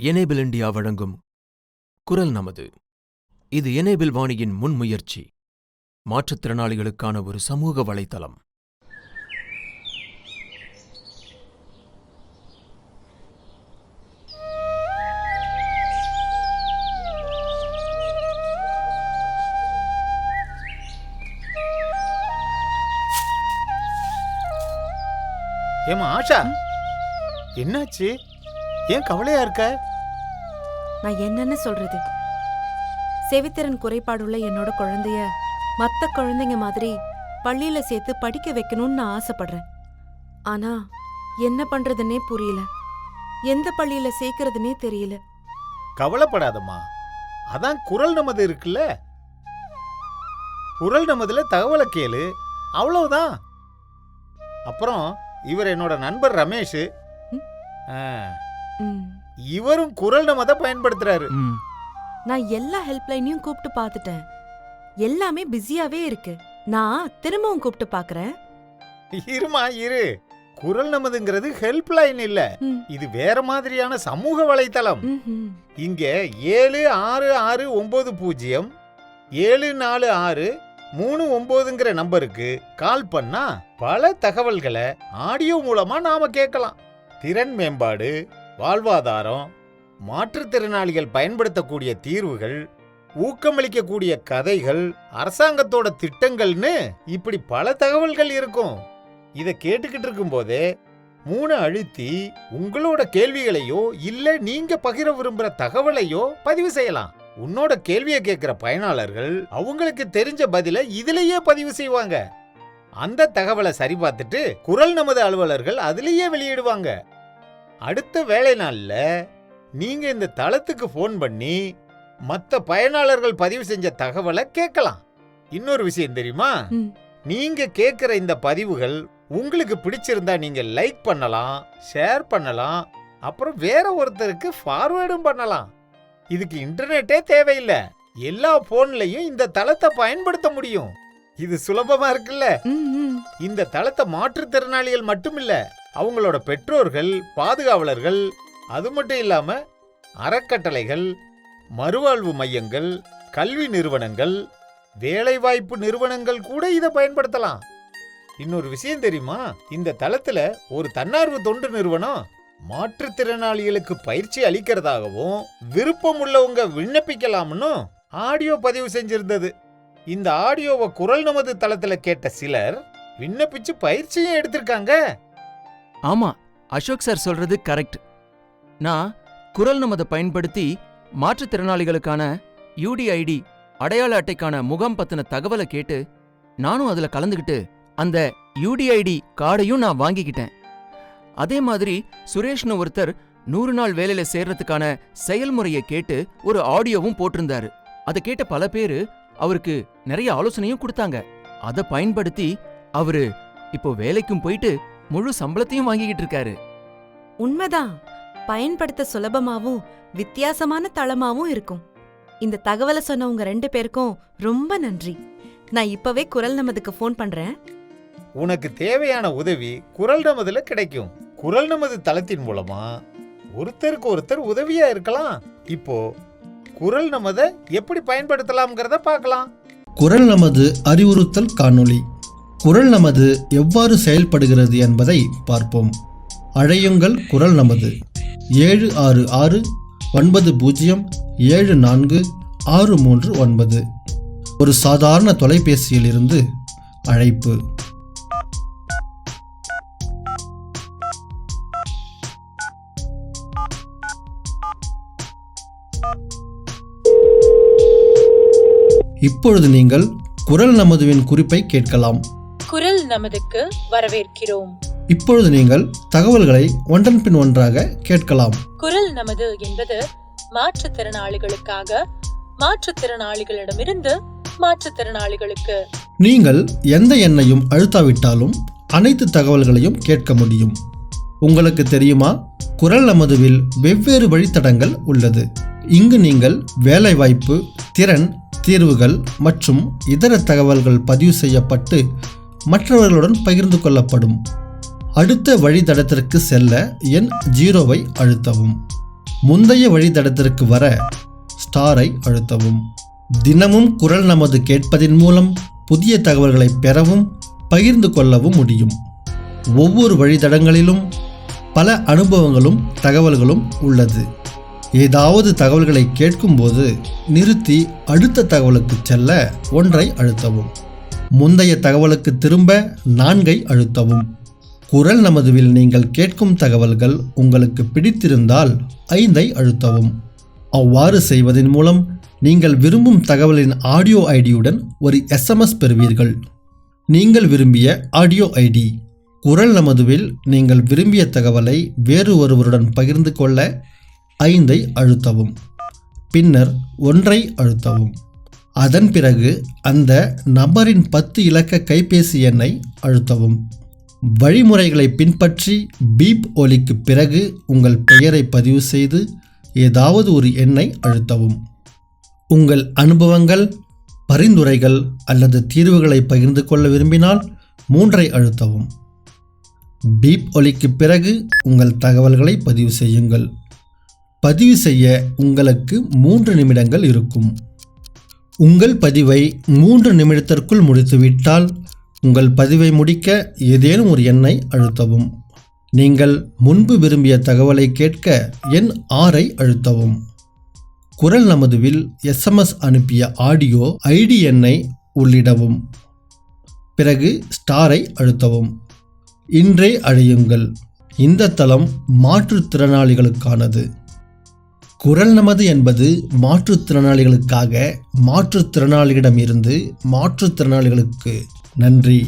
Enable India வழங்கும் குரல் நமது. இது எனேபிள் வாணியின் முன்முயற்சி. மாற்றுத்திறனாளிகளுக்கான ஒரு சமூக வலைத்தளம். ஏமா ஆஷா? என்னாச்சு? ஏன் கவலையா இருக்க? நான் என்னன்னு சொல்றது? செவித்திறன் குறைபாடுள்ள என்னோட குழந்தைய மத்த குழந்தைங்க மாதிரி பள்ளியில சேர்த்து படிக்க வைக்கணும்னு நான் ஆசைப்படுறேன். ஆனா என்ன பண்றதுன்னே புரியல. எந்த பள்ளியில சேர்க்கறதுனே தெரியல. கவலைப்படாதம்மா. அதான் குரல் நமது இருக்குல்ல? குரல் நமதுல தகவலை கேளு. அவ்வளவுதான். அப்புறம் இவர் என்னோட நண்பர் ரமேஷ். ம். ஆ, ம். இவரும் குரல் நமதை பயன்படுத்துறாரு. ம், நான் எல்லா ஹெல்ப்லைனையும் கூப்பிட்டு பார்த்துட்டேன். எல்லாமே பிஸியாவே இருக்கு. நான் திரும்பவும் கூப்பிட்டு பார்க்கறேன். இருமா இரு. குரல் நமதுங்கிறது ஹெல்ப் லைன் இல்ல. இது வேற மாதிரியான சமூக வலைத்தளம். இங்க ஏழு ஆறு ஆறு ஒன்பது பூஜ்ஜியம் ஏழு நாலு ஆறு மூணு ஒன்பதுங்கிற நம்பருக்கு கால் பண்ணா பல தகவல்களை ஆடியோ மூலமா நாம கேட்கலாம். திறன் மேம்பாடு வாழ்வாதாரம் மாற்றுத்திறனாளிகள் பயன்படுத்தக்கூடிய தீர்வுகள் ஊக்கமளிக்கக்கூடிய கதைகள் அரசாங்கத்தோட திட்டங்கள்னு இப்படி பல தகவல்கள் இருக்கும். இதை கேட்டுக்கிட்டு இருக்கும்போதே மூணு அழுத்தி உங்களோட கேள்விகளையோ இல்ல நீங்க பகிர விரும்புற தகவலையோ பதிவு செய்யலாம். உன்னோட கேள்வியை கேட்கிற பயனாளர்கள் அவங்களுக்கு தெரிஞ்ச பதில இதுலயே பதிவு செய்வாங்க. அந்த தகவலை சரி பார்த்துட்டு குரல் நமது அலுவலர்கள் அதுலயே வெளியிடுவாங்க. அடுத்த வேலை நாள்ல நீங்க இந்த தளத்துக்கு ஃபோன் பண்ணி மத்த பயனாளர்கள் பதிவு செஞ்ச தகவலை கேட்கலாம். இன்னொரு விஷயம் தெரியுமா? ம். நீங்க கேட்கிற இந்த பதிவுகள் உங்களுக்கு பிடிச்சிருந்தா நீங்க லைக் பண்ணலாம் ஷேர் பண்ணலாம் அப்புறம் வேற ஒருத்தருக்கு ஃபார்வேர்டும் பண்ணலாம். இதுக்கு இன்டர்நெட்டே தேவையில்லை. எல்லா போன்லயும் இந்த தளத்தை பயன்படுத்த முடியும். இது சுலபமா இருக்குல்ல. இந்த தளத்தை மாற்றுத்திறனாளிகள் மட்டுமில்ல. அவங்களோட பெற்றோர்கள் பாதுகாவலர்கள் அது மட்டும் இல்லாம அறக்கட்டளைகள் மறுவாழ்வு மையங்கள் கல்வி நிறுவனங்கள் வேலைவாய்ப்பு நிறுவனங்கள் கூட இதை பயன்படுத்தலாம். இன்னொரு விஷயம் தெரியுமா? இந்த தளத்துல ஒரு தன்னார்வ தொண்டு நிறுவனம் மாற்றுத்திறனாளிகளுக்கு பயிற்சி அளிக்கிறதாகவும் விருப்பம் உள்ளவங்க விண்ணப்பிக்கலாம்னு ஆடியோ பதிவு செஞ்சிருந்தது. இந்த ஆடியோவை குரல் நமது தளத்துல கேட்ட சிலர் விண்ணப்பிச்சு பயிற்சியும் எடுத்திருக்காங்க. ஆமா அசோக் சார் சொல்றது கரெக்ட். நான் குரல் நமதை பயன்படுத்தி மாற்றுத்திறனாளிகளுக்கான யூடிஐடி அடையாள அட்டைக்கான முகாம் பத்தின தகவலை கேட்டு நானும் அதுல கலந்துக்கிட்டு அந்த யூடிஐடி கார்டையும் நான் வாங்கிக்கிட்டேன். அதே மாதிரி சுரேஷ்னு ஒருத்தர் நூறு நாள் வேலையில சேர்றதுக்கான செயல்முறையை கேட்டு ஒரு ஆடியோவும் போட்டிருந்தாரு. அதை கேட்ட பல பேரு அவருக்கு நிறைய ஆலோசனையும் கொடுத்தாங்க. அதை பயன்படுத்தி அவரு இப்போ வேலைக்கும் போயிட்டு முழு சம்பளத்தையும் வாங்கிக்கிட்டு இருக்காரு. உண்மைதான். பயன்படுத்த சுலபமாவும் வித்தியாசமான தளமாவும் இருக்கும். இந்த தகவலை சொன்ன உங்க ரெண்டு பேருக்கும் ரொம்ப நன்றி. நான் இப்பவே குரல் நமதுக்கு ஃபோன் பண்றேன். உனக்கு தேவையான உதவி குரல் நமதுல கிடைக்கும். குரல் நமது தளத்தின் மூலமா ஒருத்தருக்கு ஒருத்தர் உதவியா இருக்கலாம். இப்போ குரல் நமதை எப்படி பயன்படுத்தலாம்ங்கிறத பார்க்கலாம். குரல் நமது அறிவுறுத்தல் காணொளி. குரல் நமது எவ்வாறு செயல்படுகிறது என்பதை பார்ப்போம். அழையுங்கள் குரல் நமது. ஏழு ஆறு ஆறு ஒன்பது பூஜ்ஜியம் ஏழு நான்கு ஆறு மூன்று ஒன்பது. ஒரு சாதாரண தொலைபேசியிலிருந்து அழைப்பு. இப்பொழுது நீங்கள் குரல் நமதுவின் குறிப்பை கேட்கலாம். நமதுக்கு வரவேற்கிறோம். இப்பொழுது நீங்கள் தகவல்களை ஒன்றன் பின் ஒன்றாக கேட்கலாம். குரல் நமது என்பது மாற்றுத்திறனாளிகளுக்காக மாற்றுத்திறனாளிகளிடமிருந்து மாற்றுத்திறனாளிகளுக்கு. நீங்கள் எந்த எண்ணையும் அழுத்தாவிட்டாலும் அனைத்து தகவல்களையும் கேட்க முடியும். உங்களுக்கு தெரியுமா? குரல் நமதுவில் வெவ்வேறு வழித்தடங்கள் உள்ளது. இங்கு நீங்கள் வேலைவாய்ப்பு திறன் தீர்வுகள் மற்றும் இதர தகவல்கள் பதிவு செய்யப்பட்டு மற்றவர்களுடன் பகிர்ந்து கொள்ளப்படும். அடுத்த வழித்தடத்திற்கு செல்ல எண் ஜீரோவை அழுத்தவும். முந்தைய வழித்தடத்திற்கு வர ஸ்டாரை அழுத்தவும். தினமும் குரல் நமது கேட்பதின் மூலம் புதிய தகவல்களை பெறவும் பகிர்ந்து கொள்ளவும் முடியும். ஒவ்வொரு வழித்தடங்களிலும் பல அனுபவங்களும் தகவல்களும் உள்ளது. ஏதாவது தகவல்களை கேட்கும்போது நிறுத்தி அடுத்த தகவலுக்கு செல்ல ஒன்றை அழுத்தவும். முந்தைய தகவலுக்கு திரும்ப நான்கை அழுத்தவும். குரல் நமதுவில் நீங்கள் கேட்கும் தகவல்கள் உங்களுக்கு பிடித்திருந்தால் ஐந்தை அழுத்தவும். அவ்வாறு செய்வதன் மூலம் நீங்கள் விரும்பும் தகவலின் ஆடியோ ஐடியுடன் ஒரு எஸ்எம்எஸ் பெறுவீர்கள். நீங்கள் விரும்பிய ஆடியோ ஐடி. குரல் நமதுவில் நீங்கள் விரும்பிய தகவலை வேறு ஒருவருடன் பகிர்ந்து கொள்ள ஐந்தை அழுத்தவும். பின்னர் ஒன்றை அழுத்தவும். அதன் பிறகு அந்த நபரின் பத்து இலக்க கைபேசி எண்ணை அழுத்தவும். வழிமுறைகளை பின்பற்றி பீப் ஒலிக்கு பிறகு உங்கள் பெயரை பதிவு செய்து ஏதாவது ஒரு எண்ணை அழுத்தவும். உங்கள் அனுபவங்கள் பரிந்துரைகள் அல்லது தீர்வுகளை பகிர்ந்து கொள்ள விரும்பினால் மூன்றை அழுத்தவும். பீப் ஒலிக்கு பிறகு உங்கள் தகவல்களை பதிவு செய்யுங்கள். பதிவு செய்ய உங்களுக்கு மூன்று நிமிடங்கள் இருக்கும். உங்கள் பதிவை மூன்று நிமிடத்திற்குள் முடித்துவிட்டால் உங்கள் பதிவை முடிக்க ஏதேனும் ஒரு எண்ணை அழுத்தவும். நீங்கள் முன்பு விரும்பிய தகவலை கேட்க எண் ஆறை அழுத்தவும். குரல் நமதுவில் எஸ்எம்எஸ் அனுப்பிய ஆடியோ ஐடி எண்ணை உள்ளிடவும். பிறகு ஸ்டாரை அழுத்தவும். இன்றே அழையுங்கள். இந்த தளம் மாற்றுத்திறனாளிகளுக்கானது குரல் நமது என்பது மாற்றுத்திறனாளிகளுக்காக மாற்றுத்திறனாளிகளிடமிருந்து மாற்றுத்திறனாளிகளுக்கு நன்றி.